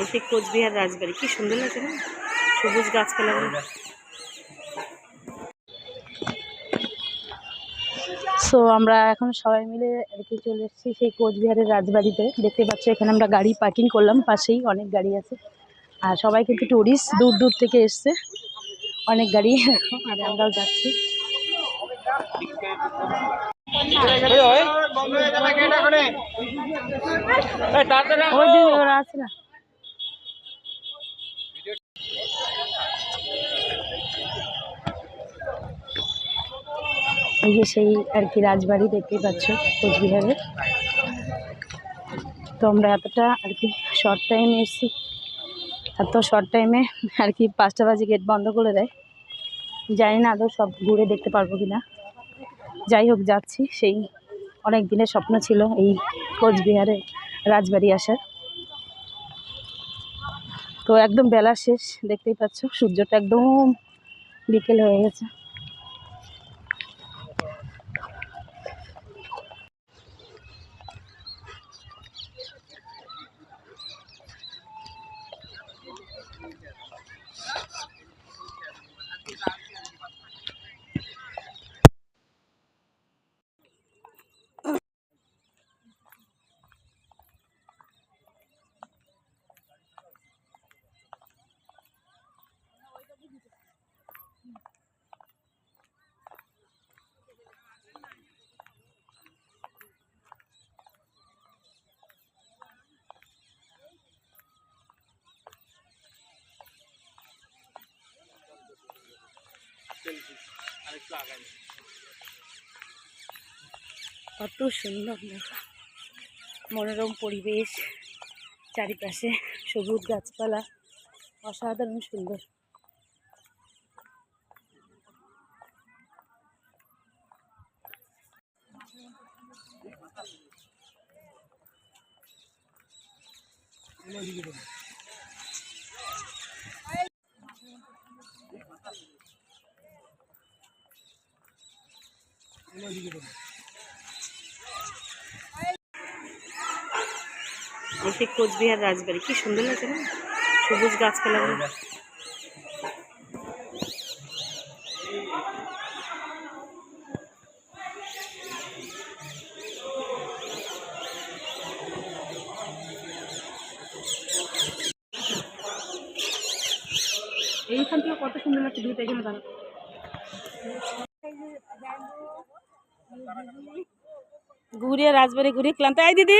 এই সেই কোচবিহার রাজবাড়ি। কি সুন্দর লাগছে না? সবুজ গাছপালাগুলো সো আমরা এখন সবাই মিলে আর কি চলে এসেছি সেই কোচবিহারের রাজবাড়িতে। দেখতে পাচ্ছ এখানে আমরা গাড়ি পার্কিং করলাম পাশেই অনেক গাড়ি আছে। আর সবাই কিন্তু টুরিস্ট দূর দূর থেকে এসছে। অনেক গাড়ি আর আমরাও যাচ্ছি। ওরা আছে না? এই যে সেই আর কি রাজবাড়ি দেখতেই পাচ্ছ, কোচবিহারে। তো আমরা এতটা আর কি শর্ট টাইমে এসেছি। এত শর্ট টাইমে আর কি পাঁচটা বাজে গেট বন্ধ করে দেয়। জানি না আদৌ সব ঘুরে দেখতে পারব কি না যাই হোক, যাচ্ছি। সেই অনেক দিনের স্বপ্ন ছিল এই কোচবিহারে রাজবাড়ি আসার। তো একদম বেলা শেষ, দেখতেই পাচ্ছ সূর্যটা একদম বিকেল হয়ে গেছে। কত সুন্দর মনোরম পরিবেশ চারিপাশে সবুজ গাছপালা অসাধারণ সুন্দর। এই সেই কোচবিহার রাজবাড়ি। কি সুন্দর লাগছে না? সবুজ গাছপালাগুলো এইখান থেকে কত সুন্দর লাগছে, দুইটা এখানে দাঁড়া ঘুরে রাজবাড়ি ঘুরে ক্লান্ত। এই দিদি।